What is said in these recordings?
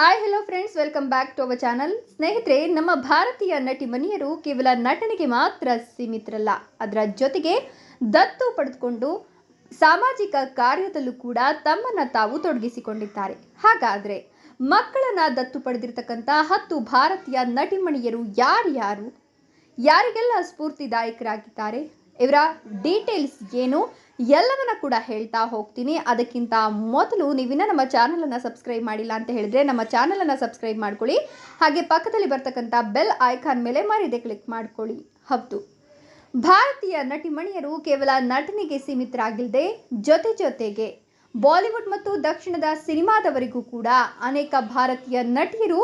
Hi hello friends welcome back to our channel ಸ್ನೇಹಿತರೆ, ನಮ್ಮ ಭಾರತೀಯ ನಟಿ ಮನಿಯರು ಕೇವಲ ನಟನೆಗೆ ಮಾತ್ರ ಸೀಮಿತರಲ್ಲ. ಅದರ ಜೊತೆಗೆ ದತ್ತು ಪಡೆದುಕೊಂಡು ಸಾಮಾಜಿಕ ಕಾರ್ಯದಲ್ಲೂ ಕೂಡ ತಮ್ಮನ್ನ ತಾವು ತೊಡಗಿಸಿಕೊಂಡಿದ್ದಾರೆ. ಹಾಗಾದ್ರೆ ಮಕ್ಕಳನ್ನು ದತ್ತು ಪಡೆದಿರತಕ್ಕಂಥ ಹತ್ತು ಭಾರತೀಯ ನಟಿಮಣಿಯರು ಯಾರ್ಯಾರು? ಯಾರಿಗೆಲ್ಲ ಸ್ಫೂರ್ತಿದಾಯಕರಾಗಿದ್ದಾರೆ? ಇವರ ಡೀಟೇಲ್ಸ್ ಏನು ಎಲ್ಲವನ್ನ ಕೂಡ ಹೇಳ್ತಾ ಹೋಗ್ತೀನಿ. ಅದಕ್ಕಿಂತ ಮೊದಲು ನೀವಿನ್ನ ನಮ್ಮ ಚಾನಲನ್ನು ಸಬ್ಸ್ಕ್ರೈಬ್ ಮಾಡಿಲ್ಲ ಅಂತ ಹೇಳಿದ್ರೆ ನಮ್ಮ ಚಾನಲನ್ನು ಸಬ್ಸ್ಕ್ರೈಬ್ ಮಾಡ್ಕೊಳ್ಳಿ. ಹಾಗೆ ಪಕ್ಕದಲ್ಲಿ ಬರ್ತಕ್ಕಂಥ ಬೆಲ್ ಐಕಾನ್ ಮೇಲೆ ಮರಿದೆ ಕ್ಲಿಕ್ ಮಾಡ್ಕೊಳ್ಳಿ. ಹೌದು. ಭಾರತೀಯ ನಟಿಮಣಿಯರು ಕೇವಲ ನಟನೆಗೆ ಸೀಮಿತರಾಗಿಲ್ಲದೆ ಜೊತೆ ಜೊತೆಗೆ ಬಾಲಿವುಡ್ ಮತ್ತು ದಕ್ಷಿಣದ ಸಿನಿಮಾದವರಿಗೂ ಕೂಡ ಅನೇಕ ಭಾರತೀಯ ನಟಿಯರು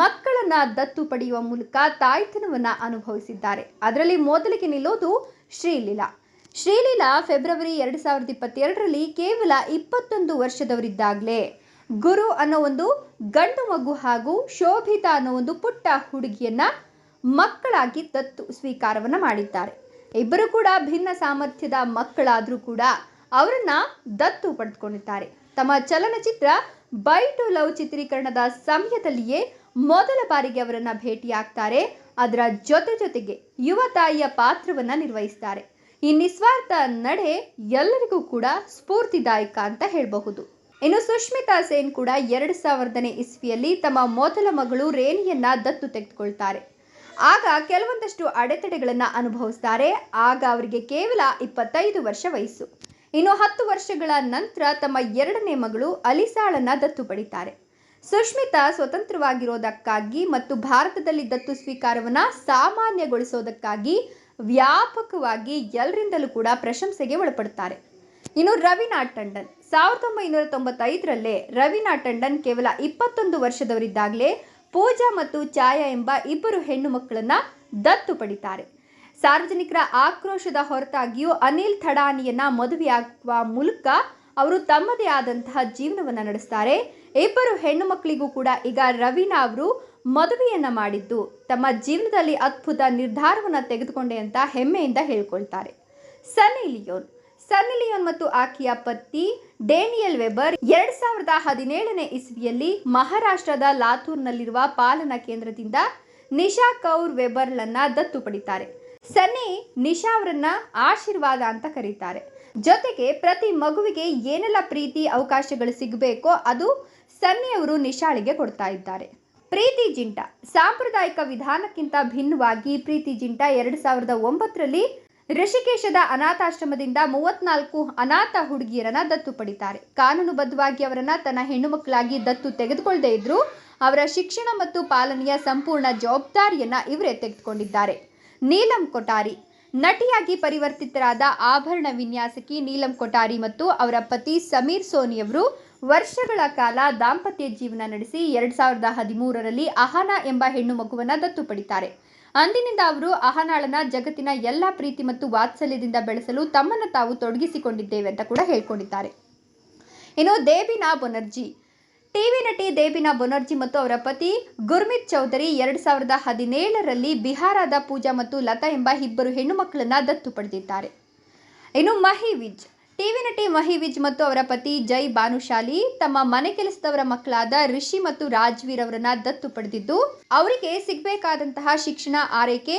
ಮಕ್ಕಳನ್ನ ದತ್ತು ಪಡೆಯುವ ಮೂಲಕ ತಾಯ್ತನವನ್ನು ಅನುಭವಿಸಿದ್ದಾರೆ. ಅದರಲ್ಲಿ ಮೊದಲಿಗೆ ನಿಲ್ಲೋದು ಶ್ರೀಲೀಲಾ. ಶ್ರೀಲೀಲಾ ಫೆಬ್ರವರಿ ಎರಡು ಸಾವಿರದ ಇಪ್ಪತ್ತೆರಡರಲ್ಲಿ ಕೇವಲ ಇಪ್ಪತ್ತೊಂದು ವರ್ಷದವರಿದ್ದಾಗಲೇ ಗುರು ಅನ್ನೋ ಒಂದು ಗಂಡು ಮಗು ಹಾಗೂ ಶೋಭಿತಾ ಅನ್ನೋ ಒಂದು ಪುಟ್ಟ ಹುಡುಗಿಯನ್ನ ಮಕ್ಕಳಾಗಿ ದತ್ತು ಸ್ವೀಕಾರವನ್ನು ಮಾಡಿದ್ದಾರೆ. ಇಬ್ಬರು ಕೂಡ ಭಿನ್ನ ಸಾಮರ್ಥ್ಯದ ಮಕ್ಕಳಾದರೂ ಕೂಡ ಅವರನ್ನ ದತ್ತು ಪಡೆದುಕೊಂಡಿದ್ದಾರೆ. ತಮ್ಮ ಚಲನಚಿತ್ರ ಬೈ ಟು ಲವ್ ಚಿತ್ರೀಕರಣದ ಸಮಯದಲ್ಲಿಯೇ ಮೊದಲ ಬಾರಿಗೆ ಅವರನ್ನ ಭೇಟಿಯಾಗ್ತಾರೆ ಅದರ ಜೊತೆ ಜೊತೆಗೆ ಯುವ ತಾಯಿಯ ಪಾತ್ರವನ್ನ ನಿರ್ವಹಿಸ್ತಾರೆ. ಈ ನಿಸ್ವಾರ್ಥ ನಡೆ ಎಲ್ಲರಿಗೂ ಕೂಡ ಸ್ಫೂರ್ತಿದಾಯಕ ಅಂತ ಹೇಳಬಹುದು. ಇನ್ನು ಸುಷ್ಮಿತಾ ಸೇನ್ ಕೂಡ ಎರಡು ಸಾವಿರದನೇ ಇಸ್ವಿಯಲ್ಲಿ ತಮ್ಮ ಮೊದಲ ಮಗಳು ರೇಣಿಯನ್ನ ದತ್ತು ತೆಗೆದುಕೊಳ್ತಾರೆ. ಆಗ ಕೆಲವೊಂದಷ್ಟು ಅಡೆತಡೆಗಳನ್ನು ಅನುಭವಿಸ್ತಾರೆ. ಆಗ ಅವರಿಗೆ ಕೇವಲ ಇಪ್ಪತ್ತೈದು ವರ್ಷ ವಯಸ್ಸು. ಇನ್ನು ಹತ್ತು ವರ್ಷಗಳ ನಂತರ ತಮ್ಮ ಎರಡನೇ ಮಗಳು ಅಲಿಸಾಳನ್ನ ದತ್ತು ಪಡಿತಾರೆ. ಸುಷ್ಮಿತಾ ಸ್ವತಂತ್ರವಾಗಿರೋದಕ್ಕಾಗಿ ಮತ್ತು ಭಾರತದಲ್ಲಿ ದತ್ತು ಸ್ವೀಕಾರವನ್ನ ಸಾಮಾನ್ಯಗೊಳಿಸೋದಕ್ಕಾಗಿ ವ್ಯಾಪಕವಾಗಿ ಎಲ್ಲರಿಂದಲೂ ಕೂಡ ಪ್ರಶಂಸೆಗೆ ಒಳಪಡ್ತಾರೆ ಇನ್ನು ರವೀನಾ ಟಂಡನ್ ಸಾವಿರದ ಒಂಬೈನೂರ ತೊಂಬತ್ತೈದರಲ್ಲೇ ರವೀನಾ ಟಂಡನ್ ಕೇವಲ ಇಪ್ಪತ್ತೊಂದು ವರ್ಷದವರಿದ್ದಾಗಲೇ ಪೂಜಾ ಮತ್ತು ಛಾಯಾ ಎಂಬ ಇಬ್ಬರು ಹೆಣ್ಣು ಮಕ್ಕಳನ್ನು ದತ್ತು ಪಡಿತಾರೆ. ಸಾರ್ವಜನಿಕರ ಆಕ್ರೋಶದ ಹೊರತಾಗಿಯೂ ಅನಿಲ್ ಥಡಾನಿಯನ್ನ ಮದುವೆಯಾಗುವ ಮೂಲಕ ಅವರು ತಮ್ಮದೇ ಆದಂತಹ ಜೀವನವನ್ನ ನಡೆಸ್ತಾರೆ. ಇಬ್ಬರು ಹೆಣ್ಣು ಮಕ್ಕಳಿಗೂ ಕೂಡ ಈಗ ರವೀನಾ ಅವರು ಮದುವೆಯನ್ನು ಮಾಡಿದ್ದು. ತಮ್ಮ ಜೀವನದಲ್ಲಿ ಅದ್ಭುತ ನಿರ್ಧಾರವನ್ನ ತೆಗೆದುಕೊಂಡೆ ಅಂತ ಹೆಮ್ಮೆಯಿಂದ ಹೇಳ್ಕೊಳ್ತಾರೆ. ಸನ್ನಿ ಲಿಯೋನ್. ಸನ್ನಿ ಲಿಯೋನ್ ಮತ್ತು ಆಕೆಯ ಪತಿ ಡೇನಿಯಲ್ ವೆಬರ್ ಎರಡ್ ಸಾವಿರದ ಹದಿನೇಳನೇ ಇಸ್ವಿಯಲ್ಲಿ ಮಹಾರಾಷ್ಟ್ರದ ಲಾತೂರ್ನಲ್ಲಿರುವ ಪಾಲನಾ ಕೇಂದ್ರದಿಂದ ನಿಶಾ ಕೌರ್ ವೆಬರ್ಲನ್ನ ದತ್ತು ಪಡಿತಾರೆ. ಸನ್ನಿ ನಿಶಾ ಅವರನ್ನ ಆಶೀರ್ವಾದ ಅಂತ ಕರೀತಾರೆ. ಜೊತೆಗೆ ಪ್ರತಿ ಮಗುವಿಗೆ ಏನೆಲ್ಲ ಪ್ರೀತಿ ಅವಕಾಶಗಳು ಸಿಗಬೇಕೋ ಅದು ಸನ್ನಿ ಅವರು ನಿಶಾಳಿಗೆ ಕೊಡ್ತಾ ಇದ್ದಾರೆ. ಪ್ರೀತಿ ಜಿಂಟ. ಸಾಂಪ್ರದಾಯಿಕ ವಿಧಾನಕ್ಕಿಂತ ಭಿನ್ನವಾಗಿ ಪ್ರೀತಿ ಜಿಂಟ ಎರಡು ಸಾವಿರದ ಒಂಬತ್ತರಲ್ಲಿ ಋಷಿಕೇಶದ ಅನಾಥಾಶ್ರಮದಿಂದ ಮೂವತ್ನಾಲ್ಕು ಅನಾಥ ಹುಡುಗಿಯರನ್ನ ದತ್ತು ಪಡಿತಾರೆ. ಕಾನೂನುಬದ್ಧವಾಗಿ ಅವರನ್ನ ತನ್ನ ಹೆಣ್ಣು ಮಕ್ಕಳಾಗಿ ದತ್ತು ತೆಗೆದುಕೊಳ್ಳದೇ ಇದ್ರು ಅವರ ಶಿಕ್ಷಣ ಮತ್ತು ಪಾಲನೆಯ ಸಂಪೂರ್ಣ ಜವಾಬ್ದಾರಿಯನ್ನ ಇವರೇ ತೆಗೆದುಕೊಂಡಿದ್ದಾರೆ. ನೀಲಂ ಕೊಠಾರಿ. ನಟಿಯಾಗಿ ಪರಿವರ್ತಿತರಾದ ಆಭರಣ ವಿನ್ಯಾಸಕಿ ನೀಲಂ ಕೊಠಾರಿ ಮತ್ತು ಅವರ ಪತಿ ಸಮೀರ್ ಸೋನಿಯವರು ವರ್ಷಗಳ ಕಾಲ ದಾಂಪತ್ಯ ಜೀವನ ನಡೆಸಿ ಎರಡು ಸಾವಿರದ ಹದಿಮೂರರಲ್ಲಿ ಅಹನಾ ಎಂಬ ಹೆಣ್ಣು ಮಗುವನ್ನು ದತ್ತು ಪಡಿತಾರೆ. ಅಂದಿನಿಂದ ಅವರು ಅಹನಾಳನ ಜಗತ್ತಿನ ಎಲ್ಲ ಪ್ರೀತಿ ಮತ್ತು ವಾತ್ಸಲ್ಯದಿಂದ ಬೆಳೆಸಲು ತಮ್ಮನ್ನು ತಾವು ತೊಡಗಿಸಿಕೊಂಡಿದ್ದೇವೆ ಅಂತ ಕೂಡ ಹೇಳ್ಕೊಂಡಿದ್ದಾರೆ. ಇನ್ನು ದೇಬಿನಾ ಬೊನರ್ಜಿ ಟಿವಿ ನಟಿ ದೇಬಿನಾ ಬೊನರ್ಜಿ ಮತ್ತು ಅವರ ಪತಿ ಗುರ್ಮಿತ್ ಚೌಧರಿ ಎರಡು ಸಾವಿರದ ಹದಿನೇಳರಲ್ಲಿ ಬಿಹಾರದ ಪೂಜಾ ಮತ್ತು ಲತಾ ಎಂಬ ಇಬ್ಬರು ಹೆಣ್ಣು ಮಕ್ಕಳನ್ನು ದತ್ತು ಪಡೆದಿದ್ದಾರೆ. ಇನ್ನು ಮಹಿ ವಿಜ್. ಟಿವಿ ನಟಿ ಮಹಿ ವಿಜ್ ಮತ್ತು ಅವರ ಪತಿ ಜೈ ಭಾನುಶಾಲಿ ತಮ್ಮ ಮನೆ ಕೆಲಸದವರ ಮಕ್ಕಳಾದ ರಿಷಿ ಮತ್ತು ರಾಜ್ವೀರ್ ಅವರನ್ನ ದತ್ತು ಪಡೆದಿದ್ದು, ಅವರಿಗೆ ಸಿಗಬೇಕಾದಂತಹ ಶಿಕ್ಷಣ, ಆರೈಕೆ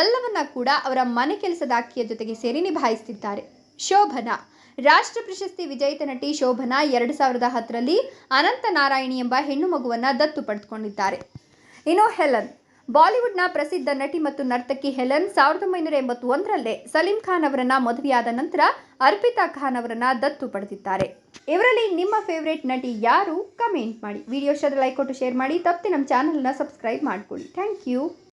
ಎಲ್ಲವನ್ನ ಕೂಡ ಅವರ ಮನೆ ಕೆಲಸದ ಅಕ್ಕಿಯ ಜೊತೆಗೆ ಸೇರಿ ನಿಭಾಯಿಸುತ್ತಿದ್ದಾರೆ ಶೋಭನಾ. ರಾಷ್ಟ್ರ ಪ್ರಶಸ್ತಿ ವಿಜೇತ ನಟಿ ಶೋಭನಾ ಎರಡು ಸಾವಿರದ ಹತ್ತರಲ್ಲಿ ಅನಂತ ನಾರಾಯಣಿ ಎಂಬ ಹೆಣ್ಣು ಮಗುವನ್ನು ದತ್ತು ಪಡೆದುಕೊಂಡಿದ್ದಾರೆ. ಇನ್ನು ಹೆಲನ್. ಬಾಲಿವುಡ್ನ ಪ್ರಸಿದ್ಧ ನಟಿ ಮತ್ತು ನರ್ತಕಿ ಹೆಲನ್ ಸಾವಿರದ ಒಂಬೈನೂರ ಎಂಬತ್ತೊಂದರಲ್ಲೇ ಸಲೀಂ ಖಾನ್ ಅವರನ್ನ ಮದುವೆಯಾದ ನಂತರ ಅರ್ಪಿತಾ ಖಾನ್ ಅವರನ್ನ ದತ್ತು ಪಡೆದಿದ್ದಾರೆ. ಇವರಲ್ಲಿ ನಿಮ್ಮ ಫೇವ್ರೇಟ್ ನಟಿ ಯಾರು? ಕಮೆಂಟ್ ಮಾಡಿ. ವಿಡಿಯೋ ಇಷ್ಟದ ಲೈಕ್ ಕೊಟ್ಟು ಶೇರ್ ಮಾಡಿ. ತಪ್ಪದೆ ನಮ್ಮ ಚಾನಲ್ನ ಸಬ್ಸ್ಕ್ರೈಬ್ ಮಾಡ್ಕೊಳ್ಳಿ. Thank you